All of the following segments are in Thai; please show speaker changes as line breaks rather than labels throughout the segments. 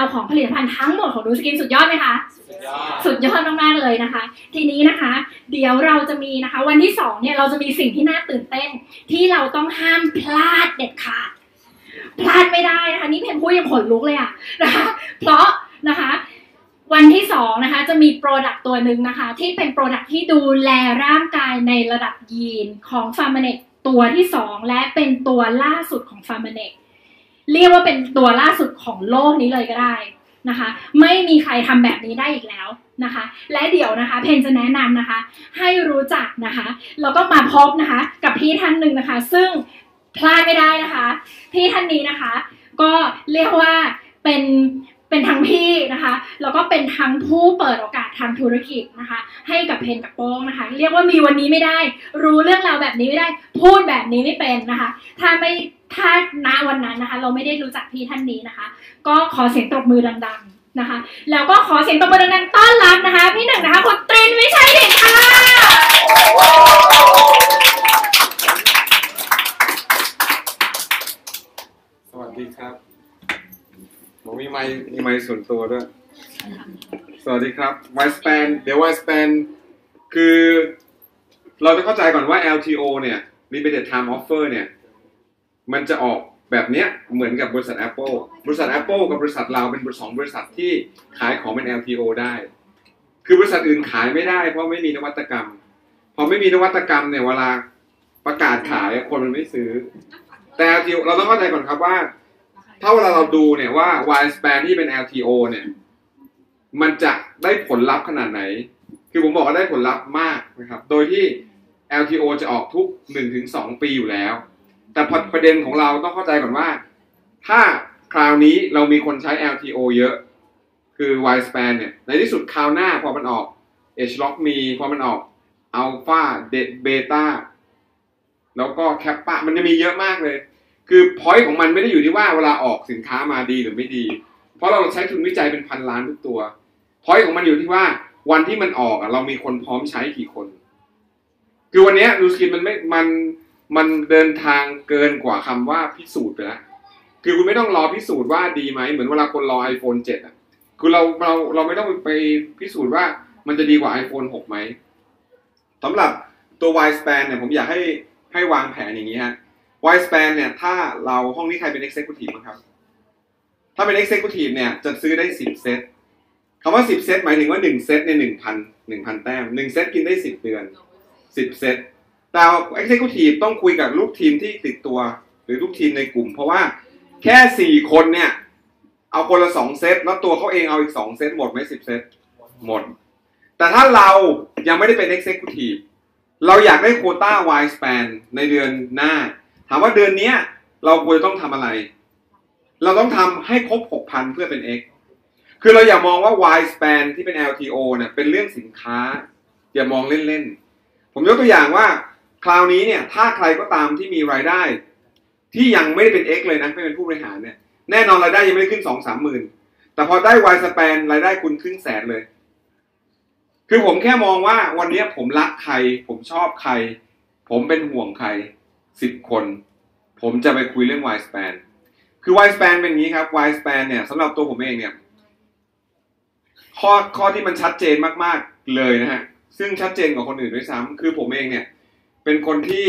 าวของผลิตภัณฑ์ทั้งหมดของดูสกินสุดยอดไหมคะ สุดยอดมากๆเลยนะคะ ทีนี้นะคะ เดี๋ยวเราจะมีนะคะ วันที่สองเนี่ยเราจะมีสิ่งที่น่าตื่นเต้น ที่เราต้องห้ามพลาดเด็ดขาดพลาดไม่ได้นะคะ นี่เพนพูดยังขนลุกเลยอะนะคะ เพราะนะคะ วันที่สองนะคะ จะมีโปรดักต์ตัวหนึ่งนะคะ ที่เป็นโปรดักต์ที่ดูแลร่างกายในระดับยีนของฟาร์มเนกตัวที่สองและเป็นตัวล่าสุดของฟาร์มเนก เรียกว่าเป็นตัวล่าสุดของโลกนี้เลยก็ได้นะคะ ไม่มีใครทำแบบนี้ได้อีกแล้วนะคะ และเดี๋ยวนะคะ เพนจะแนะนำนะคะ ให้รู้จักนะคะแล้วก็มาพบนะคะ กับพี่ท่านหนึ่งนะคะ ซึ่งพลาดไม่ได้นะคะ พี่ท่านนี้นะคะ ก็เรียกว่าเป็นเป็นทั้งพี่นะคะแล้วก็เป็นทั้งผู้เปิดโอกาสทางธุรกิจนะคะ ให้กับเพนกับโป้งนะคะ เรียกว่ามีวันนี้ไม่ได้ รู้เรื่องราวแบบนี้ไม่ได้ พูดแบบนี้ไม่เป็นนะคะ ถ้าไม่ ถ้าณวันนั้นนะคะ เราไม่ได้รู้จักพี่ท่านนี้นะคะ ก็ขอเสียงตบมือดังๆนะคะ แล้วก็ขอเสียงตบมือดังๆต้อนรับนะคะ พี่หนึ่งนะคะคุณตรินวิชัยเดชค่ะ
สวัสดีครับผมมีไมค์มีไมค์ส่วนตัวด้วยสวัสดีครับไวสแปนเดี๋ยวไวสแปนคือ เราจะเข้าใจก่อนว่า LTO เนี่ย Limited Time Offer เนี่ย มันจะออกแบบเนี้ยเหมือนกับบริษัท Apple บริษัท Apple กับบริษัทเราเป็นสองบริษัทที่ขายของเป็น LTO ได้ คือบริษัทอื่นขายไม่ได้ เพราะไม่มีนวัตกรรม พอไม่มีนวัตกรรมเนี่ยเวลาประกาศขายคนมันไม่ซื้อ แต่ LTO เราต้องเข้าใจก่อนครับว่า ถ้าเวลาเราดูเนี่ยว่า Y span ที่เป็น LTO เนี่ย มันจะได้ผลลัพธ์ขนาดไหน คือผมบอกว่าได้ผลลัพธ์มากนะครับ โดยที่ LTO จะออกทุก 1-2 ปีอยู่แล้ว แต่ประเด็นของเราต้องเข้าใจก่อนว่า ถ้าคราวนี้เรามีคนใช้ LTO เยอะ คือ Y span เนี่ย ในที่สุดคราวหน้าพอมันออก H lock มีพอมันออก Alpha Beta แล้วก็ Kappa มันจะมีเยอะมากเลย คือพอยต์ของมันไม่ได้อยู่ที่ว่าเวลาออกสินค้ามาดีหรือไม่ดี เพราะเราใช้ทุนวิจัยเป็นพันล้านทุกตัวพอยต์ของมันอยู่ที่ว่าวันที่มันออกอะเรามีคนพร้อมใช้กี่คน คือวันนี้ดูสกินมันไม่มัน มันเดินทางเกินกว่าคำว่าพิสูจน์ไปแล้วคือคุณไม่ต้องรอพิสูจน์ว่าดีไหมเหมือนเวลาคนรอ iPhone 7 อะ คือเราเราเราไม่ต้องไปพิสูจน์ว่ามันจะดีกว่า iPhone 6 ไหมสำหรับตัว Y span เนี่ยผมอยากให้ให้วางแผนอย่างนี้ฮะ Y span เนี่ยถ้าเราห้องนี้ใครเป็น executive บ้างครับ ถ้าเป็น executive เนี่ยจะซื้อได้ 10 เซตคำว่า 10 เซตหมายถึงว่า 1 เซตเนี่ย1,000 1,000 แต้ม 1 เซตกินได้ 10 เดือน 10 เซต แต่ executive ต้องคุยกับลูกทีมที่ติดตัว หรือลูกทีมในกลุ่ม เพราะว่าแค่4คนเนี่ย เอาคนละ2เซตแล้วตัวเขาเองเอาอีก2เซตหมดไหม10เซตหมด แต่ถ้าเรายังไม่ได้เป็น executive เราอยากได้โคต้า Y span ในเดือนหน้า ถามว่าเดือนนี้เราควรต้องทำอะไร เราต้องทำให้ครบ 6,000 เพื่อเป็น X คือเราอย่ามองว่า Y span ที่เป็น LTO เนี่ยเป็นเรื่องสินค้า อย่ามองเล่น ๆ ผมยกตัวอย่างว่า คราวนี้เนี่ยถ้าใครก็ตามที่มีรายได้ ที่ยังไม่ได้เป็น X เลยนะไม่เป็นผู้บริหารเนี่ยแน่นอนรายได้ยังไม่ได้ขึ้น2 3หมื่นแต่พอได้ Y span รายได้คุณครึ่งแสนเลย คือผมแค่มองว่าวันนี้ผมรักใคร ผมชอบใคร ผมเป็นห่วงใครสิบคน ผมจะไปคุยเรื่อง Y span คือ Y span เป็นอย่างนี้ครับ Y span เนี่ยสำหรับตัวผมเองเนี่ยข้อข้อที่มันชัดเจนมากๆเลยนะฮะซึ่งชัดเจนกว่าคนอื่นด้วยซ้ำคือผมเองเนี่ย เป็นคนที่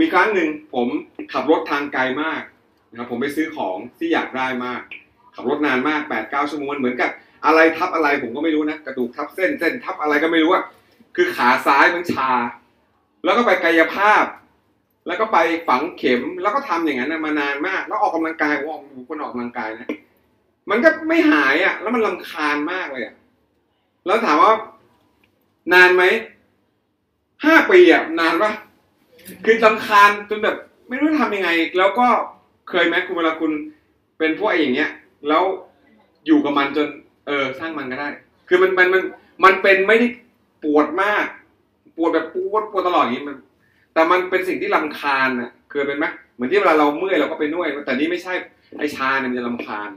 มีครั้งหนึ่งผมขับรถทางไกลมากนะครับผมไปซื้อของที่อยากได้มาก ขับรถนานมาก8ปดเก้าชั่วโมงเหมือนกับอะไรทับอะไรผมก็ไม่รู้นะกระดูกทับเส้นเส้นทับอะไรก็ไม่รู้อะคือขาซ้ายมันชา แล้วก็ไปกายภาพ แล้วก็ไปฝังเข็มแล้วก็ทำอย่างนั้นมานานมาก แล้วออกกำลังกายว่าคนออกกำลังกายนะมันก็ไม่หายอะแล้วมันลำคาญมากเลยอะแล้วถามว่านานไหม ห้าปีอะนานปะคือลำคาญจนแบบไม่รู้จะทำยังไง แล้วก็เคยไหมคุณเวลาคุณเป็นพวกไอ้อย่างเงี้ย แล้วอยู่กับมันจน เออสร้างมันก็ได้ คือมันมันมันมันเป็นไม่ได้ปวดมาก ปวดแบบปวดปวดตลอดอย่างนี้มัน แต่มันเป็นสิ่งที่ลำคาญอะเคยเป็นไหมเหมือนที่เวลาเราเมื่อยเราก็ไปนวดแต่นี่ไม่ใช่ไอชาเนี่ยมันจะลำคาญ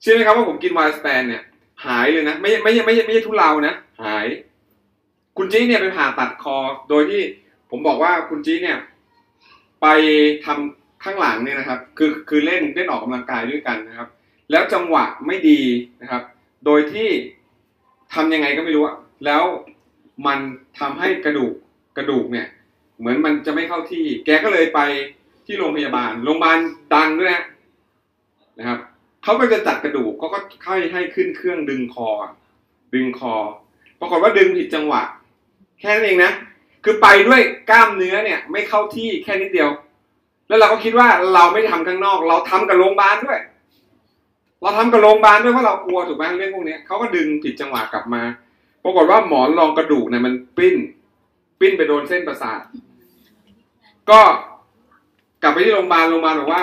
เชื่อไหมครับว่าผมกินวายสแปนเนี่ย หายเลยนะ ไม่ไม่ไม่ไม่ไม่ใช่ทุเลานะหาย คุณจี้เนี่ยไปผ่าตัดคอ โดยที่ผมบอกว่าคุณจี้เนี่ย ไปทำข้างหลังเนี่ยนะครับ คือคือเล่นเล่นออกกำลังกายด้วยกันนะครับ แล้วจังหวะไม่ดีนะครับ โดยที่ทำยังไงก็ไม่รู้อะแล้วมันทำให้กระดูกกระดูกเนี่ย เหมือนมันจะไม่เข้าที่ แกก็เลยไปที่โรงพยาบาล โรงพยาบาลดังด้วยนะนะครับเขาก็จะจัดกระดูกเขาก็ค่อยให้ขึ้นเครื่องดึงคอ ดึงคอ ปรากฏว่าดึงผิดจังหวะ แค่นั้นเองนะ คือไปด้วยกล้ามเนื้อเนี่ย ไม่เข้าที่แค่นิดเดียว แล้วเราก็คิดว่าเราไม่ทำข้างนอก เราทำกับโรงพยาบาลด้วย เราทำกับโรงพยาบาลด้วยเพราะเรากลัวถูกไหมเรื่องพวกนี้เขาก็ดึงผิดจังหวะกลับมา ปรากฏว่าหมอนรองกระดูกเนี่ยมันปิ้น ปิ้นไปโดนเส้นประสาท ก็กลับไปที่โรงพยาบาลโรงพยาบาลบอกว่า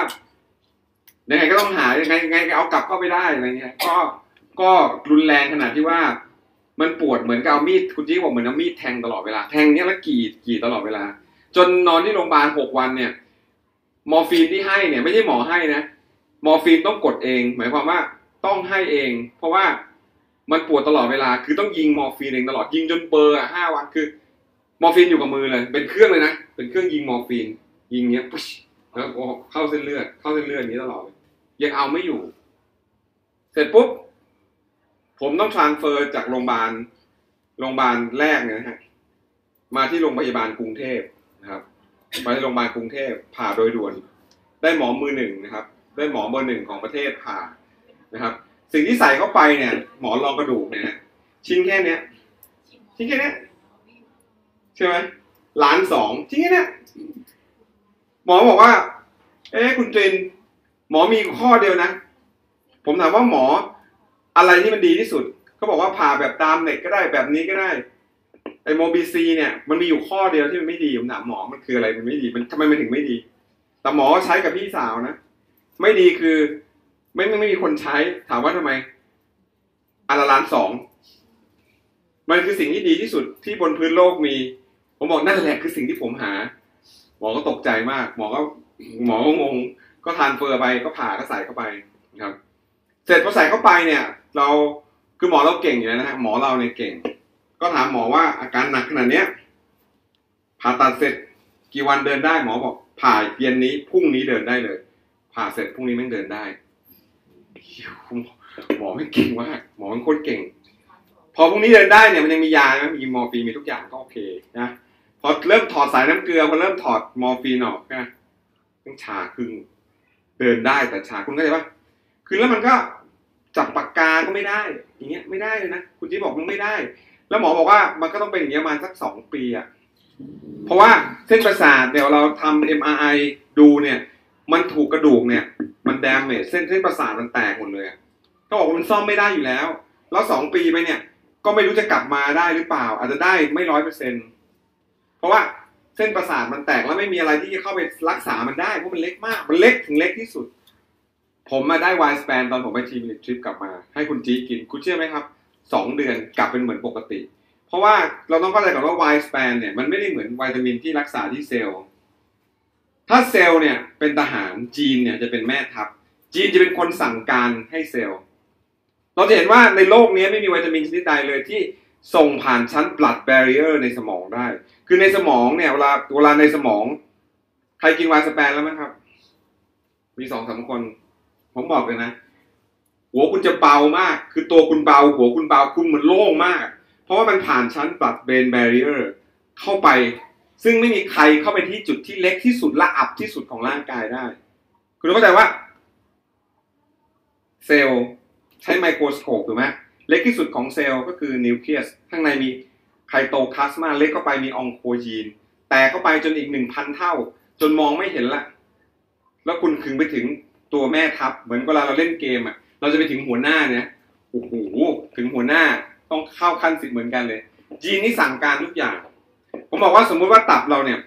ยังไงก็ต้องหายังไงยังไงเอากลับเข้าไปได้อะไรเงี้ย ก็ก็รุนแรงขนาดที่ว่า มันปวดเหมือนกับเอามีดคุณจี้บอกเหมือนเอามีดแทงตลอดเวลาแทงเนี้ยแล้วกรีดกรีดตลอดเวลา จนนอนที่โรงพยาบาลหกวันเนี่ย มอร์ฟีนที่ให้เนี่ยไม่ใช่หมอให้นะมอร์ฟีนต้องกดเอง หมายความว่าต้องให้เอง เพราะว่ามันปวดตลอดเวลา คือต้องยิงมอร์ฟีนเองตลอดยิงจนเบอร์อะห้าวันคือ มอร์ฟีนอยู่กับมือเลย เป็นเครื่องเลยนะเป็นเครื่องยิงมอร์ฟีน ยิงเนี้ยปุ๊ชแล้วเข้าเส้นเลือด เข้าเส้นเลือดนี้ตลอดยังเอาไม่อยู่ เสร็จปุ๊บ ผมต้องทรานเฟอร์จากโรงพยาบาลโรงพยาบาลแรกเนี่ยนะฮะมาที่โรงพยาบาลกรุงเทพนะครับมาที่โรงพยาบาลกรุงเทพผ่าโดยด่วน ได้หมอมือหนึ่งนะครับ ได้หมอเบอร์หนึ่งของประเทศผ่านะครับ สิ่งที่ใส่เข้าไปเนี่ย หมอนรองกระดูกเนี่ยนะชิ้นแค่เนี้ย ชิ้นแค่เนี้ยใช่ไหมล้านสองชิ้นแค่เนี้ยหมอบอกว่า เอ๊ะคุณตรินหมอมีข้อเดียวนะ ผมถามว่าหมอ อะไรที่มันดีที่สุดเขาบอกว่าผ่าแบบตามเน็ตก็ได้แบบนี้ก็ได้ไอโมบีซีเนี่ยมันมีอยู่ข้อเดียวที่มันไม่ดีผมถามหมอมันคืออะไรมันไม่ดีมันทำไมมันถึงไม่ดี แต่หมอใช้กับพี่สาวนะไม่ดีคือ ไม่ไม่ไม่มีคนใช้ถามว่าทำไมอันละล้านสองมันคือสิ่งที่ดีที่สุดที่บนพื้นโลกมี ผมบอกนั่นแหละคือสิ่งที่ผมหา หมอก็ตกใจมาก หมอก็หมอก็งง ก็ทานเฟอร์ไปก็ผ่าก็ใส่เข้าไปนะครับ ร็จพอใส่เข้าไปเนี่ย เราคือหมอเราเก่งอยู่แล้วนะฮะหมอเราเนี่ยเก่ง ก็ถามหมอว่าอาการหนักขนาดเนี้ยผ่าตัดเสร็จกี่วันเดินได้หมอบอกผ่าเย็นนี้พรุ่งนี้เดินได้เลย ผ่าเสร็จพรุ่งนี้แม่งเดินได้หมอไม่เก่งมากหมอมันโคตรเก่ง พอพรุ่งนี้เดินได้เนี่ยมันยังมียาไหมมีมอร์ฟีนมีทุกอย่างก็โอเคนะพอเริ่มถอดสายน้ำเกลือพอเริ่มถอดมอร์ฟีนออกนะต้องชาครึ่งเดินได้แต่ชาคุณเข้าใจปะคือแล้วมันก็ จับปากกาก็ไม่ได้ อย่างเงี้ยไม่ได้เลยนะคุณจีบอกมันไม่ได้ แล้วหมอบอกว่ามันก็ต้องเป็นอย่างเงี้ยมาสักสองปีอะเพราะว่าเส้นประสาทเดี๋ยวเราทำ MRI ดูเนี่ย มันถูกกระดูกเนี่ย มันดามเมจเส้นเส้นประสาทมันแตกหมดเลยก็บอกว่ามันซ่อมไม่ได้อยู่แล้ว แล้วสองปีไปเนี่ย ก็ไม่รู้จะกลับมาได้หรือเปล่า อาจจะได้ไม่ร้อยเปอร์เซ็นเพราะว่าเส้นประสาทมันแตกแล้วไม่มีอะไรที่จะเข้าไปรักษามันได้เพราะมันเล็กมาก มันเล็กถึงเล็กที่สุด ผมมาได้ไวสแปนตอนผมไปทีมทริปกลับมา ให้คุณจีกิน คุณเชื่อไหมครับสองเดือนกลับเป็นเหมือนปกติ เพราะว่าเราต้องเข้าใจก่อนว่าไวสแปนเนี่ยมันไม่ได้เหมือนวิตามินที่รักษาที่เซลล์ ถ้าเซลล์เนี่ยเป็นทหารจีนเนี่ยจะเป็นแม่ทัพ จีนจะเป็นคนสั่งการให้เซลล์ เราจะเห็นว่าในโลกนี้ไม่มีวิตามินชนิดใดเลยที่ส่งผ่านชั้น blood barrier ในสมองได้ คือในสมองเนี่ยเวลาเวลาในสมอง ใครกินไวน์สแปนแล้วไหมครับ มีสองสามคน ผมบอกเลยนะหัวคุณจะเบามาก คือตัวคุณเบา หัวคุณเบาคุณเหมือนโล่งมาก เพราะว่ามันผ่านชั้น blood brain barrier เข้าไป ซึ่งไม่มีใครเข้าไปที่จุดที่เล็กที่สุดและอับที่สุดของร่างกายได้ คุณเข้าใจว่า เซลล์ใช้ไมโครสโคปถูกไหมเล็กที่สุดของเซลล์ก็คือนิวเคลียสข้างในมีไคโตพลาสมาเล็กเข้าไปมีองโคจีน แตกเข้าไปจนอีกหนึ่งพันเท่า จนมองไม่เห็นละ แล้วคุณขึงไปถึง ตัวแม่ทัพเหมือนเวลาเราเล่นเกมอะ เราจะไปถึงหัวหน้าเนี่ยโอ้โหถึงหัวหน้าต้องเข้าขั้นสิบเหมือนกันเลย จีนนี่สั่งการทุกอย่าง ผมบอกว่าสมมุติว่าตับเราเนี่ย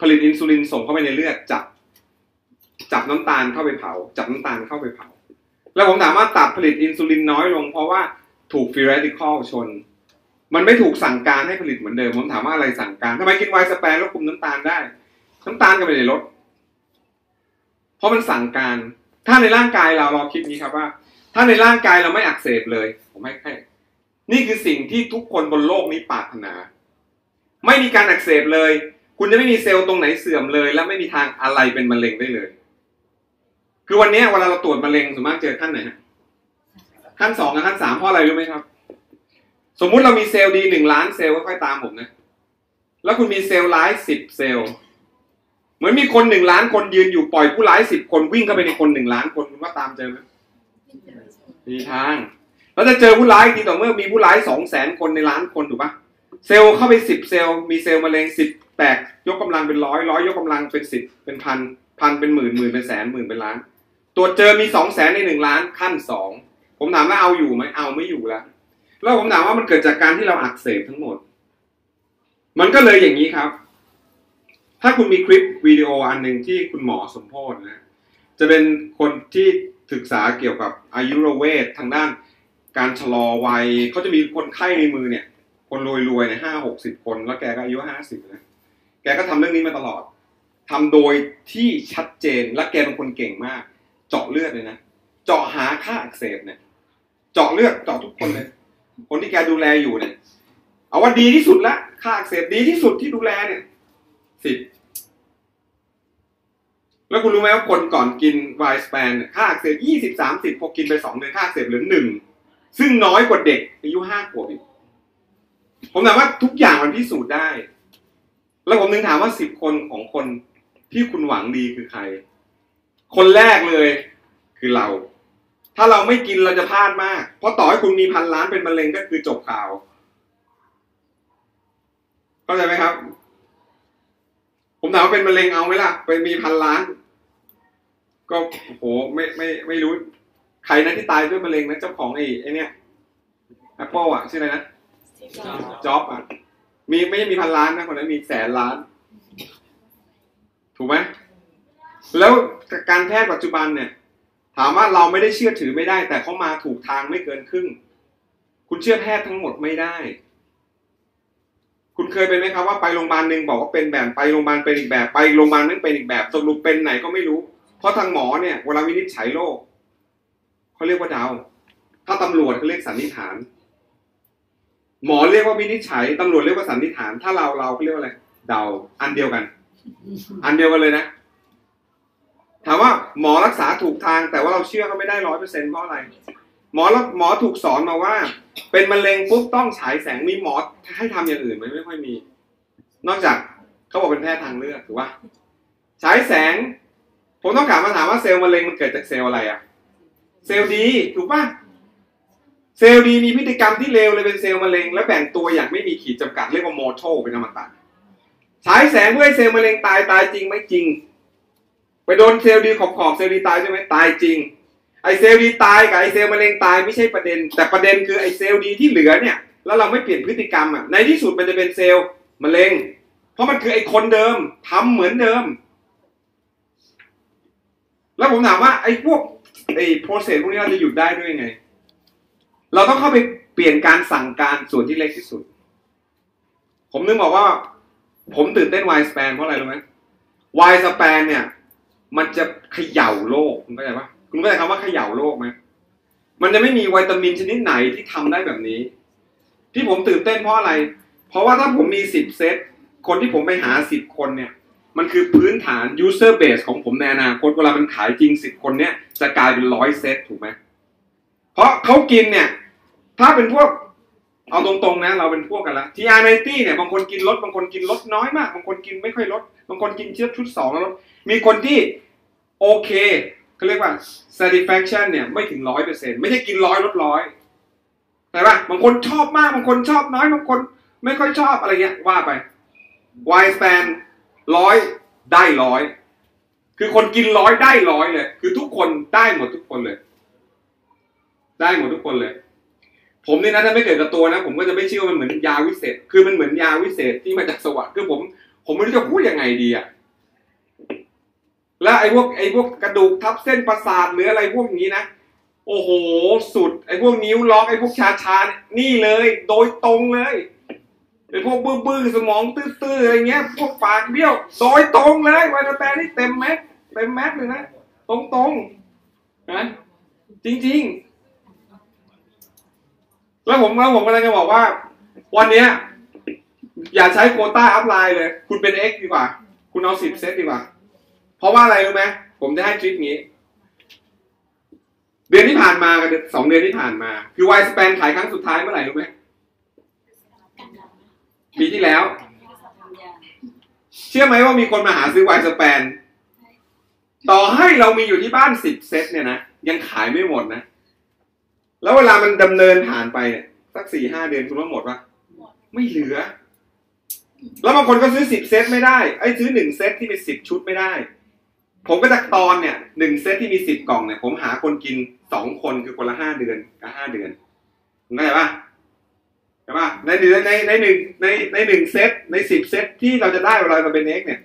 ผลิตอินซูลินส่งเข้าไปในเลือดจับ จับน้ำตาลเข้าไปเผา จับน้ำตาลเข้าไปเผา แล้วผมถามว่าตับผลิตอินซูลินน้อยลง เพราะว่าถูกฟรีเรดิคอลชน มันไม่ถูกสั่งการให้ผลิตเหมือนเดิม ผมถามว่าอะไรสั่งการทำไมกินไวน์สแปนแล้วคุมน้ำตาลได้ น้ำตาลก็ไม่ได้ลด เพราะมันสั่งการ ถ้าในร่างกายเราเราคิดนี้ครับว่า ถ้าในร่างกายเราไม่อักเสบเลย ผมให้แค่นี่คือสิ่งที่ทุกคนบนโลกนี้ปรารถนา ไม่มีการอักเสบเลย คุณจะไม่มีเซลล์ตรงไหนเสื่อมเลย และไม่มีทางอะไรเป็นมะเร็งได้เลย คือวันนี้เวลาเราตรวจมะเร็งส่วนมากเจอท่านไหนฮะขั้นสองกับขั้นสามเพราะอะไรรู้ไหมครับ สมมุติเรามีเซลล์ดีหนึ่งล้านเซลล์ค่อยๆตามผมนะ แล้วคุณมีเซลล์ร้ายสิบเซลล์ เหมือนมีคนหนึ่งล้านคนยืนอยู่ปล่อยผู้ร้ายสิบคนวิ่งเข้าไปในคนหนึ่งล้านคนคุณว่าตามเจอไหมมีทางแล้วจะเจอผู้ร้ายทีต่อเมื่อมีผู้ร้ายสองแสนคนในล้านคนถูกปะเซลล์เข้าไปสิบเซลล์มีเซลล์มะเร็งสิบแตกยกกำลังเป็นร้อยร้อยยกกำลังเป็นสิบเป็นพันพันเป็นหมื่นหมื่นเป็นแสนหมื่นเป็นล้านตรวจเจอมีสองแสนในหนึ่งล้านขั้นสองผมถามว่าเอาอยู่ไหมเอาไม่อยู่แล้วแล้วผมถามว่ามันเกิดจากการที่เราอักเสบทั้งหมด มันก็เลยอย่างนี้ครับ ถ้าคุณมีคลิปวิดีโออันหนึ่งที่คุณหมอสมโพธนะจะเป็นคนที่ศึกษาเกี่ยวกับอายุรเวททางด้านการชะลอวัยเขาจะมีคนไข้ในมือเนี่ย คนรวยๆเนี่ยห้าหกสิบคน แล้วแกก็อายุห้าสิบนะแกก็ทำเรื่องนี้มาตลอดทำโดยที่ชัดเจนและแกเป็นคนเก่งมาก เจาะเลือดเลยนะเจาะหาค่าอักเสบเนี่ย เจาะเลือดเจาะทุกคนเลย คนที่แกดูแลอยู่เนี่ย เอาว่าดีที่สุดละค่าอักเสบดีที่สุดที่ดูแลเนี่ย สิบแล้วคุณรู้ไหมว่าคนก่อนกินไวสแปนค่าอักเสบยี่สิบสามสิบพอกินไปสองเดือนค่าอักเสบเหลือหนึ่งซึ่งน้อยกว่าเด็กอายุห้าขวบอีกผมถามว่าทุกอย่างมันพิสูจน์ได้ แล้วผมนึงถามว่าสิบคนของคนที่คุณหวังดีคือใคร คนแรกเลยคือเรา ถ้าเราไม่กินเราจะพลาดมาก เพราะต่อให้คุณมีพันล้านเป็นมะเร็งก็คือจบข่าวเข้าใจไหมครับ ถามว่าเป็นมะเร็งเอาไหมล่ะไปมีพันล้าน ก็โอ้โหไม่ไม่ไม่รู้ ใครนะที่ตายด้วยมะเร็งนะเจ้าของไอ้ไอ้เนี่ยแอปเปิลอะชื่ออะไรนะจ็อบอะมีไม่ใช่มีพันล้านนะคนนั้นมีแสนล้าน ถูกไหมแล้วการแพทย์ปัจจุบันเนี่ย ถามว่าเราไม่ได้เชื่อถือไม่ได้ แต่เขามาถูกทางไม่เกินครึ่ง คุณเชื่อแพทย์ทั้งหมดไม่ได้ คุณเคยเป็นไหมครับว่าไปโรงพยาบาลหนึ่งบอกว่าเป็นแบบไปโรงพยาบาลเป็นอีกแบบไปโรงพยาบาลนึงเป็นอีกแบบสรุปเป็นไหนก็ไม่รู้ เพราะทางหมอเนี่ยเวลาวินิจฉัยโรคเขาเรียกว่าเดาถ้าตำรวจเขาเรียกสันนิษฐาน หมอเรียกว่าวินิจฉัยตำรวจเรียกว่าสันนิษฐาน ถ้าเราเราเขาเรียกว่าอะไรเดาอันเดียวกัน อันเดียวกันเลยนะถามว่าหมอรักษาถูกทางแต่ว่าเราเชื่อเขาไม่ได้ร้อยเปอร์เซ็นต์เพราะอะไร หมอแล้วหมอถูกสอนมาว่า เป็นมะเร็งปุ๊บต้องฉายแสงมีหมอให้ทำอย่างอื่นไหมไม่ค่อยมี นอกจากเขาบอกเป็นแพทย์ทางเลือกถูกปะฉายแสง ผมต้องกลับมาถามว่าเซลล์มะเร็งมันเกิดจากเซลล์อะไรอะเซลล์ดีถูกปะเซลล์ดีมีพฤติกรรมที่เลวเลยเป็นเซลล์มะเร็งและแบ่งตัวอย่างไม่มีขีดจำกัดเรียกว่าโมโทเป็นอมตะฉายแสงเพื่อให้เซลล์มะเร็งตายตายจริงไหมจริง ไปโดนเซลล์ดีขอบขอบเซลล์ดีตายใช่ไหมตายจริง ไอเซลล์ดีตายกับไอเซลล์มะเร็งตายไม่ใช่ประเด็น แต่ประเด็นคือไอเซลล์ดีที่เหลือเนี่ย แล้วเราไม่เปลี่ยนพฤติกรรมอะในที่สุดมันจะเป็นเซลล์มะเร็ง เพราะมันคือไอคนเดิมทำเหมือนเดิม แล้วผมถามว่าไอพวกไอโปรเซสพวกนี้เราจะหยุดได้ด้วยไง เราต้องเข้าไปเปลี่ยนการสั่งการส่วนที่เล็กที่สุด ผมนึกบอกว่า ผมตื่นเต้นไวสแปนเพราะอะไรรู้ไหมไวสแปนเนี่ย มันจะเขย่าโลกคุณเข้าใจปะ คุณเข้าใจคำว่าเขย่าโลกไหมมันจะไม่มีวิตามินชนิดไหนที่ทำได้แบบนี้ ที่ผมตื่นเต้นเพราะอะไร เพราะว่าถ้าผมมีสิบเซตคนที่ผมไปหาสิบคนเนี่ย มันคือพื้นฐาน user base ของผมในอนาคตเวลามันขายจริงสิบคนเนี่ยจะกลายเป็นร้อยเซตถูกไหมเพราะเขากินเนี่ย ถ้าเป็นพวกเอาตรงๆนะ เราเป็นพวกกันละทีอาร์ไนตี้เนี่ยบางคนกินลดบางคนกินลดน้อยมาก บางคนกินไม่ค่อยลดบางคนกินเชื้อชุดสองแล้วลดมีคนที่โอเค เขาเรียกว่า satisfaction เนี่ยไม่ถึงร้อยเปอร์เซ็นไม่ใช่กินร้อยลดร้อยใช่ปะบางคนชอบมากบางคนชอบน้อยบางคน ไม่ค่อยชอบอะไรเงี้ยว่าไป Y span ร้อยได้ร้อยคือคนกินร้อยได้ร้อยเลย คือทุกคนได้หมดทุกคนเลย ได้หมดทุกคนเลย ผมนี่นะถ้าไม่เกิดกับตัวนะ ผมก็จะไม่เชื่อว่ามันเหมือนยาวิเศษ คือมันเหมือนยาวิเศษที่มาจากสวรรค์คือผม ผมไม่รู้จะพูดยังไงดีอะ แล้วไอ้พวกไอ้พวกกระดูกทับเส้นประสาทหรืออะไรพวกนี้นะ โอ้โห สุด ไอ้พวกนิ้วล็อกไอ้พวกชาชานี่เลย โดยตรงเลยไอ้พวกบื้อๆสมองตื้อๆอะไรเงี้ย พวกปากเบี้ยวโดยตรงเลยไวนาแปนนี่เต็มแม็กเต็มแม็กเลยนะตรงๆนะจริง ๆ แล้วผมแล้วผมกำลังจะบอกว่า วันเนี้ย อย่าใช้โคต้าอัพไลน์เลย คุณเป็น X ดีกว่า คุณเอาสิบเซตดีกว่า เพราะว่าอะไรรู้ไหมผมจะให้ทริคนี้ เดือนที่ผ่านมากับสองเดือนที่ผ่านมาคือไวสแปนขายครั้งสุดท้ายเมื่อไหร่รู้ไหมปีที่แล้ว เชื่อไหมว่ามีคนมาหาซื้อไวสแปนต่อให้เรามีอยู่ที่บ้านสิบเซตเนี่ยนะยังขายไม่หมดนะ แล้วเวลามันดำเนินผ่านไปเนี่ยสักสี่ห้าเดือนคุณว่าหมดปะไม่เหลือ แล้วบางคนก็ซื้อสิบเซตไม่ได้ไอ้ซื้อหนึ่งเซตที่มีสิบชุดไม่ได้ ผมก็จะตอนเนี่ยหนึ่งเซตที่มีสิบกล่องเนี่ย ผมหาคนกินสองคนคือคนละห้าเดือนกับห้าเดือนเข้าใจปะใช่ปะในเดือนในในหนึ่งในในหนึ่งเซตในสิบเซตที่เราจะได้เวลาเราเป็นเอ็กเนี่ย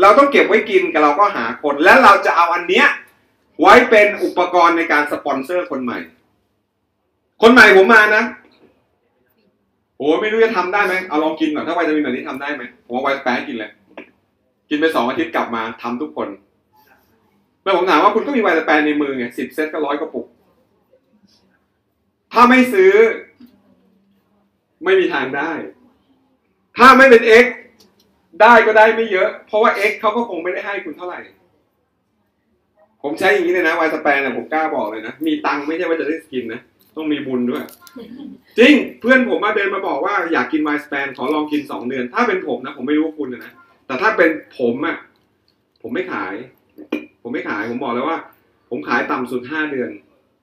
เราต้องเก็บไว้กินกับเราก็หาคน แล้วเราจะเอาอันเนี้ย ไว้เป็นอุปกรณ์ในการสปอนเซอร์คนใหม่ คนใหม่ผมมานะโอ้ไม่รู้จะทำได้ไหมเอาลองกินก่อนถ้าไวตามินแบบนี้ทำได้ไหมผมเอาไวสแปนกินเลย กินไปสองอาทิตย์กลับมาทำทุกคน แล้วผมถามว่าคุณก็มีไวตาแปนในมือไงสิบเซตก็ร้อยกระปุก ถ้าไม่ซื้อ ไม่มีทางได้ ถ้าไม่เป็น X ได้ก็ได้ไม่เยอะ เพราะว่า X เขาก็คงไม่ได้ให้คุณเท่าไหร่ ผมใช้อย่างนี้เลยนะไวสแปนเนี่ยผมกล้าบอกเลยนะ มีตังค์ไม่ใช่ว่าจะได้กินนะต้องมีบุญด้วย จริง เพื่อนผมมาเดินมาบอกว่าอยากกินไวสแปนขอลองกินสองเดือน ถ้าเป็นผมนะ ผมไม่รู้ว่าคุณนะ แต่ถ้าเป็นผมอะผมไม่ขาย ผมไม่ขายผมบอกเลยว่า ผมขายต่ำสุดห้าเดือน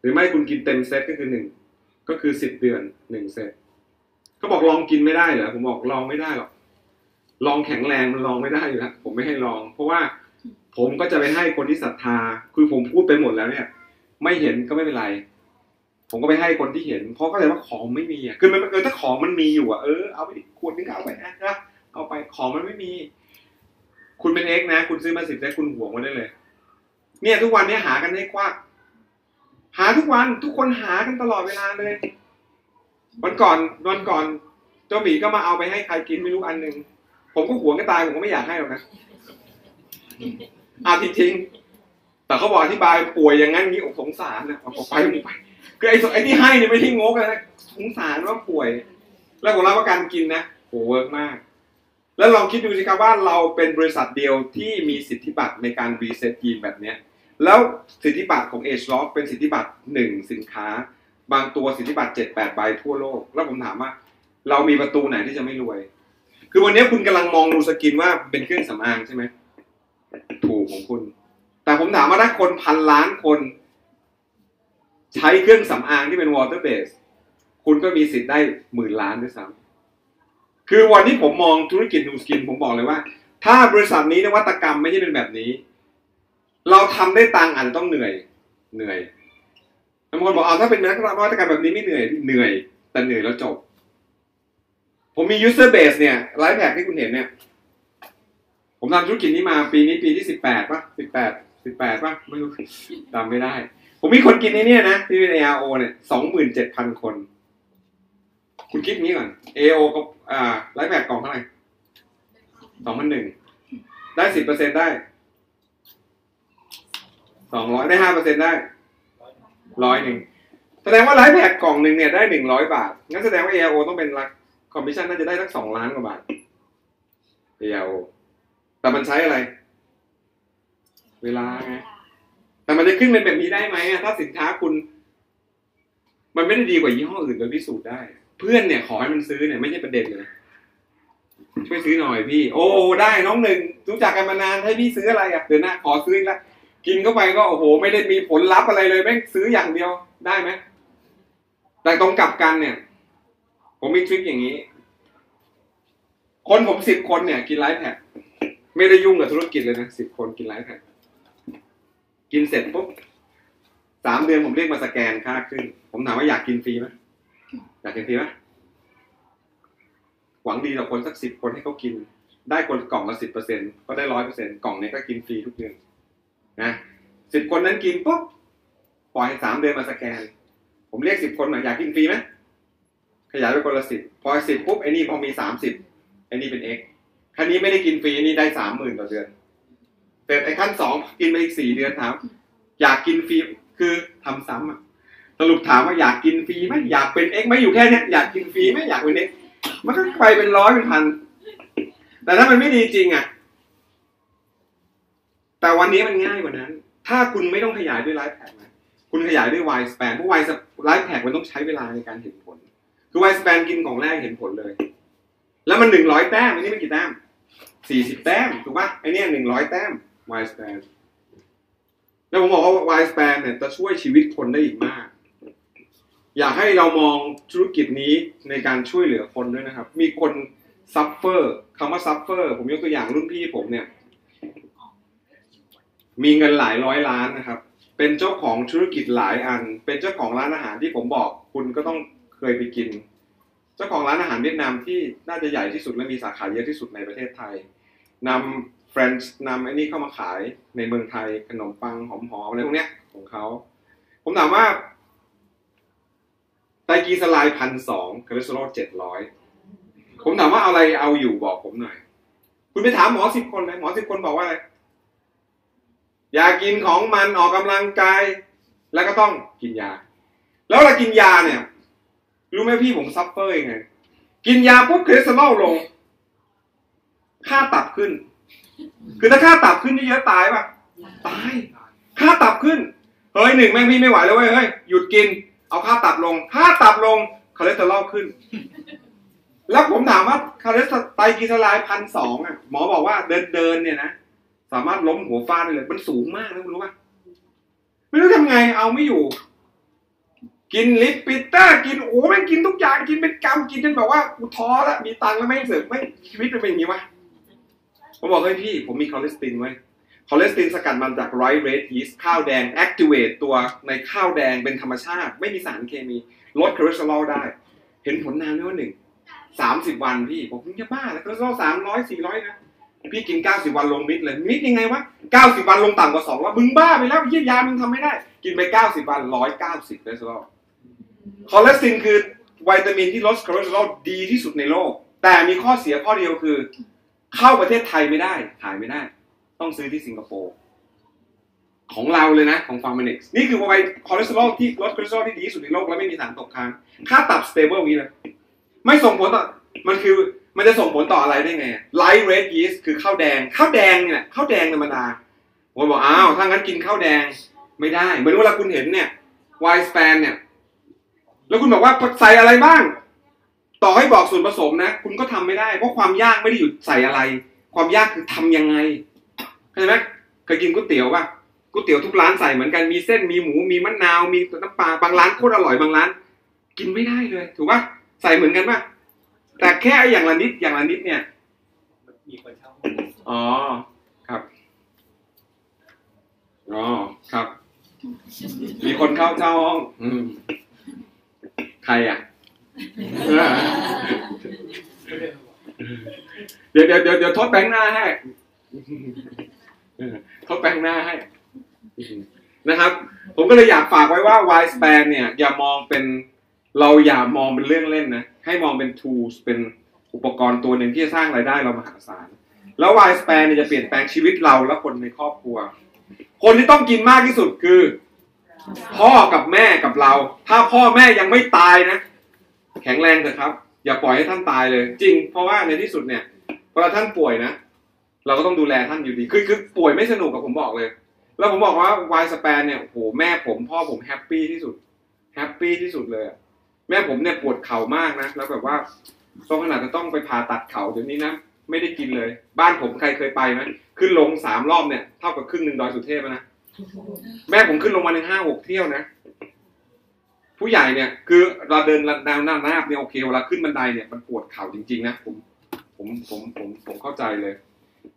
หรือไม่คุณกินเต็มเซตก็คือหนึ่งก็คือสิบเดือนหนึ่งเซตเขาบอกลองกินไม่ได้เหรอผมบอกลองไม่ได้หรอกลองแข็งแรงมันลองไม่ได้อยู่แล้วผมไม่ให้ลอง เพราะว่าผมก็จะไปให้คนที่ศรัทธา คือผมพูดไปหมดแล้วเนี่ย ไม่เห็นก็ไม่เป็นไร ผมก็ไปให้คนที่เห็น เพราะก็เลยว่าของไม่มีอะคือมันเออถ้าของมันมีอยู่อะเออเอาไปขวดนึงเอาไปนะเอาไปของมันไม่มี คุณเป็นเอ็กนะ คุณซื้อมาสิบเซตคุณห่วงมันได้เลย เนี่ยทุกวันเนี้ยหากันให้ควัก หาทุกวันทุกคนหากันตลอดเวลาเลย วันก่อนวันก่อนเจ้าหมีก็มาเอาไปให้ใครกินไม่รู้อันหนึ่งผมก็หวงก็ตายผมก็ไม่อยากให้หรอกนะอาจริงๆแต่เขาบอกอธิบายป่วยอย่างนั้นนี้อกสงสารนะอออกไปมึงไปคือไอ้ไอ้ที่ให้เนี่ยไม่ใช่งกนะสงสารว่าป่วย แล้วผมรับประกันกินนะโหเวิร์กมาก แล้วลองคิดดูสิครับว่าเราเป็นบริษัทเดียวที่มีสิทธิบัตรในการรีเซ็ตยีนแบบนี้แล้วสิทธิบัตรของ Age Lock เป็นสิทธิบัตรหนึ่งสินค้า บางตัวสิทธิบัตรเจ็ดแปดใบทั่วโลก แล้วผมถามว่า เรามีประตูไหนที่จะไม่รวย คือวันนี้คุณกำลังมองดูสกินว่าเป็นเครื่องสำอางใช่ไหมถูกของคุณ แต่ผมถามว่าถ้าคนพันล้านคน ใช้เครื่องสำอางที่เป็น water base คุณก็มีสิทธิ์ได้หมื่นล้านด้วยซ้ำ คือวันที่ผมมองธุรกิจนูสกินผมบอกเลยว่า ถ้าบริษัทนี้นวัตกรรมไม่ใช่เป็นแบบนี้ เราทำได้ตังค์อาจจะต้องเหนื่อย เหนื่อยบางคนบอกเอาถ้าเป็นนักวัตกรรมแบบนี้ไม่เหนื่อยเหนื่อย แต่เหนื่อยแล้วจบ ผมมี user base เนี่ยไลฟ์แพดที่คุณเห็นเนี่ยผมทำธุรกิจนี้มาปีนี้ปีที่สิบแปดป่ะสิบแปดสิบแปดป่ะไม่รู้จำไม่ได้ ผมมีคนกินในเนี่ยนะที่เป็น ARO เนี่ยสองหมื่นเจ็ดพันคน คุณคิดงี้ก่อน AO ก็ อ่าไลฟ์แพดกล่องเท่าไหร่สองพันหนึ่งได้สิบเปอร์เซ็นได้สองร้อยได้ห้าเปอร์เซ็นได้ร้อยหนึ่งแสดงว่าไลฟ์แพดกล่องหนึ่งเนี่ยได้หนึ่งร้อยบาท งั้นแสดงว่า ARO ต้องเป็นรักคอมมิชชั่นน่าจะได้สักสองล้านกว่าบาท ARO แต่มันใช้อะไร เวลาไงแต่มันจะขึ้นเป็นแบบนี้ได้ไหมถ้าสินค้าคุณ มันไม่ได้ดีกว่ายี่ห้ออื่นโดยพิสูจน์ได้ เพื่อนเนี่ยขอให้มันซื้อเนี่ยไม่ใช่ประเด็นเลยช่วยซื้อหน่อยพี่ โอ้ได้น้องหนึ่งรู้จักกันมานานให้พี่ซื้ออะไรอะเดี๋ยวหน้าขอซื้ออีกแล้วกินเข้าไปก็โอ้โห ไม่ได้มีผลลัพธ์อะไรเลยแม่งซื้ออย่างเดียวได้ไหมแต่ตรงกลับกันเนี่ย ผมมีทริคอย่างนี้ คนผมสิบคนเนี่ย กินไลฟ์แพดไม่ได้ยุ่งกับธุรกิจเลยนะสิบคนกินไลฟ์แพดกินเสร็จปุ๊บสามเดือนผมเรียกมาสแกนค่าขึ้น ผมถามว่าอยากกินฟรีไหม อยากกินฟรีไหมหวังดีต่อคนสักสิบคนให้เขากิน ได้คนกล่องละสิบเปอร์เซ็นก็ได้ร้อยเปอร์เซ็นกล่องนี้ก็กินฟรีทุกเดือนนะสิบคนนั้นกินปุ๊บปล่อยสามเดือนมาสแกน ผมเรียกสิบคนมาอยากกินฟรีไหมขยายไปคนละสิบพอสิบปุ๊บไอ้นี่พอมีสามสิบไอ้นี่เป็นเอ็กคันนี้ไม่ได้กินฟรีนี่ได้สามหมื่นต่อเดือนเสร็จไอ้ขั้นสองกินไปอีกสี่เดือนถามอยากกินฟรีคือทำซ้ำอะ สรุปถามว่าอยากกินฟรีไหมอยากเป็นเอ็กไหมอยู่แค่นี้อยากกินฟรีไหมอยากเป็นเอ็กมันก็ไปเป็นร้อยเป็นพันแต่ถ้ามันไม่ดีจริงอะ แต่วันนี้มันง่ายกว่านั้น ถ้าคุณไม่ต้องขยายด้วยไลฟ์แพดนะคุณขยายด้วย Y span เพราะ Y life hack มันต้องใช้เวลาในการเห็นผล คือ Y span กินของแรกเห็นผลเลย แล้วมันหนึ่งร้อยแต้มอันนี้มันกี่แต้มสี่สิบแต้มถูกปะไอเนี้ยหนึ่งร้อยแต้ม Y span แล้วผมบอกว่า Y span เนี่ยจะช่วยชีวิตคนได้อีกมาก อยากให้เรามองธุรกิจนี้ในการช่วยเหลือคนด้วยนะครับ มีคนซัฟเฟอร์คำว่าซัฟเฟอร์ผมยกตัวอย่างรุ่นพี่ผมเนี่ย มีเงินหลายร้อยล้านนะครับ เป็นเจ้าของธุรกิจหลายอัน เป็นเจ้าของร้านอาหารที่ผมบอก คุณก็ต้องเคยไปกิน เจ้าของร้านอาหารเวียดนามที่น่าจะใหญ่ที่สุดและมีสาขาเยอะที่สุดในประเทศไทยนำเฟรนช์นำไอ้นี่เข้ามาขายในเมืองไทยขนมปังหอมๆอะไรพวกเนี้ยของเขาผมถามว่า ไตรกีสลายพันสองคอเลสเตอรอลเจ็ดร้อยผมถามว่าอะไรเอาอยู่บอกผมหน่อย คุณไปถามหมอสิบคนเลยหมอสิบคนบอกว่าอะไรอย่ากินของมันออกกำลังกาย แล้วก็ต้องกินยา แล้วเวลากินยาเนี่ย รู้ไหมพี่ผมซัฟเฟอร์ยังไง กินยาปุ๊บคอเลสเตอรอลลง ค่าตับขึ้น คือถ้าค่าตับขึ้นเยอะๆตายปะตาย ค่าตับขึ้น เฮ้ยหนึ่งแม่งพี่ไม่ไหวแล้วเว้ยเฮ้ยหยุดกิน เอาค่าตับลง ค่าตับลงคอเลสเตอรอลขึ้น แล้วผมถามว่าคอเลสเตอรอลไตรกลีเซอไรด์พันสองอะหมอบอกว่าเดินเดินเนี่ยนะสามารถล้มหัวฟาดได้เลยมันสูงมากนะคุณรู้ป่ะไม่รู้ทำไงเอาไม่อยู่ กินลิปปิเตอร์กินโอ้แม่งกินทุกอย่างกินเป็นกำกินจนแบบว่ากูท้อแล้วมีตังค์แล้วไม่เสริมไม่ชีวิตมันเป็นอย่างนี้วะผมบอกเฮ้ยพี่ ผมมีคอเลสเตอรอลไว้ คอเลสเตอรอลสกัดมาจากไรซ์เรดยีสต์ข้าวแดง activate ตัวในข้าวแดงเป็นธรรมชาติ ไม่มีสารเคมี ลดคอเลสเตอรอลได้ เห็นผลนานไหมว่าหนึ่งสามสิบวันพี่ผมจะบ้าแล้วคอเลสเตอรอลสามร้อยสี่ร้อยนะพี่กินเก้าสิบวันลงมิดเลยมิดยังไงวะเก้าสิบวันลงต่ำกว่าสองว่ามึงบ้าไปแล้วเยี่ยยามึงทำไม่ได้ กินไปเก้าสิบวันร้อยเก้าสิบคอเลสเตอรอลคอเลสเตอรอลคือวิตามินที่ลดคอเลสเตอรอลดีที่สุดในโลก แต่มีข้อเสียข้อเดียวคือ เข้าประเทศไทยไม่ได้ขายไม่ได้ ต้องซื้อที่สิงคโปร์ของเราเลยนะของฟาร์มเน็กนี่คือไวคอเลสเตอรอลที่ลดคอเลสเตอรอลที่ดีที่สุดในโลกและไม่มีสารตกค้างค่าตับสเตเบิลนี้เลยไม่ส่งผลต่อมันคือมันจะส่งผลต่ออะไรได้ไงไลท์เรดยีสต์คือข้าวแดงข้าวแดงเนี่ยข้าวแดงธรรมดาผมบอกอ้าวถ้างั้นกินข้าวแดงไม่ได้เหมือนเวลาคุณเห็นเนี่ยไวสแปนเนี่ย แล้วคุณบอกว่าใส่อะไรบ้าง ต่อให้บอกส่วนผสมนะ คุณก็ทำไม่ได้ เพราะความยากไม่ได้อยู่ใส่อะไร ความยากคือทำยังไง เข้าใจไหมเคยกินก๋วยเตี๋ยวป่ะก๋วยเตี๋ยวทุกร้านใส่เหมือนกันมีเส้นมีหมูมีมะนาวมีน้ำปลาบางร้านโคตรอร่อยบางร้าน กินไม่ได้เลย ถูกป่ะใส่เหมือนกันป่ะแต่แค่อย่างละนิดอย่างละนิดเนี่ย
มีคนเช่า
อ๋อครับอ๋อครับ มีคนเข้าเช่าห้องอืมใครอะเออเดี๋ยวเดี๋ยวเดี๋ยวเดี๋ยวทดแบงค์หน้าให้ เออทดแบงหน้าให้นะครับ ผมก็เลยอยากฝากไว้ว่า Y span เนี่ย อย่ามองเป็นเราอย่ามองเป็นเรื่องเล่นนะ ให้มองเป็น tools เป็นอุปกรณ์ตัวหนึ่งที่จะสร้างรายได้เรามหาศาล แล้ว Y span เนี่ยจะเปลี่ยนแปลงชีวิตเราและคนในครอบครัว คนที่ต้องกินมากที่สุดคือ พ่อกับแม่กับเรา ถ้าพ่อแม่ยังไม่ตายนะ แข็งแรงเถอะครับ อย่าปล่อยให้ท่านตายเลย จริง เพราะว่าในที่สุดเนี่ยเวลาท่านป่วยนะ เราก็ต้องดูแลท่านอยู่ดีคือคือป่วยไม่สนุกกับผมบอกเลย แล้วผมบอกว่าวายสแปนเนี่ยโอ้โหแม่ผมพ่อผมแฮปปี้ที่สุดแฮปปี้ที่สุดเลยแม่ผมเนี่ยปวดเข่ามากนะแล้วแบบว่าต้องขนาดจะต้องไปผ่าตัดเข่าเดี๋ยวนี้นะไม่ได้กินเลย บ้านผมใครเคยไปไหมขึ้นลงสามรอบเนี่ยเท่ากับครึ่งหนึ่งดอยสุเทพนะแม่ผมขึ้นลงมาหนึ่งห้าหกเที่ยวนะ ผู้ใหญ่เนี่ย คือเราเดินแนวหน้าหน้าเนี่ยโอเคเวลาขึ้นบันไดเนี่ยมันปวดเข่าจริงๆนะผมผมผมผมผมเข้าใจเลย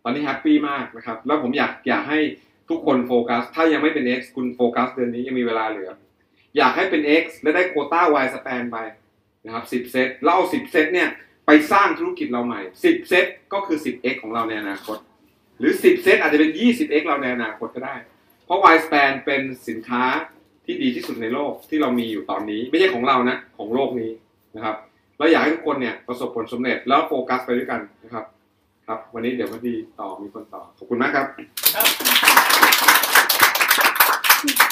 ตอนนี้แฮปปี้มากนะครับ แล้วผมอยากอยากให้ทุกคนโฟกัส ถ้ายังไม่เป็น X คุณโฟกัสเดือนนี้ยังมีเวลาเหลือ อยากให้เป็น X และได้โควต้า Y span ไปนะครับ10เซตแล้วเอา10เซตเนี่ยไปสร้างธุรกิจเราใหม่10เซตก็คือ 10x ของเราในอนาคต หรือ10เซตอาจจะเป็น 20x เราในอนาคตก็ได้ เพราะ Y span เป็นสินค้าที่ดีที่สุดในโลกที่เรามีอยู่ตอนนี้ ไม่ใช่ของเรานะของโลกนี้นะครับแล้วอยากให้ทุกคนเนี่ยประสบผลสำเร็จแล้วโฟกัสไปด้วยกันนะครับ ครับ วันนี้เดี๋ยวพอดีต่อมีคนต่อ ขอบคุณมากครับ
ครับ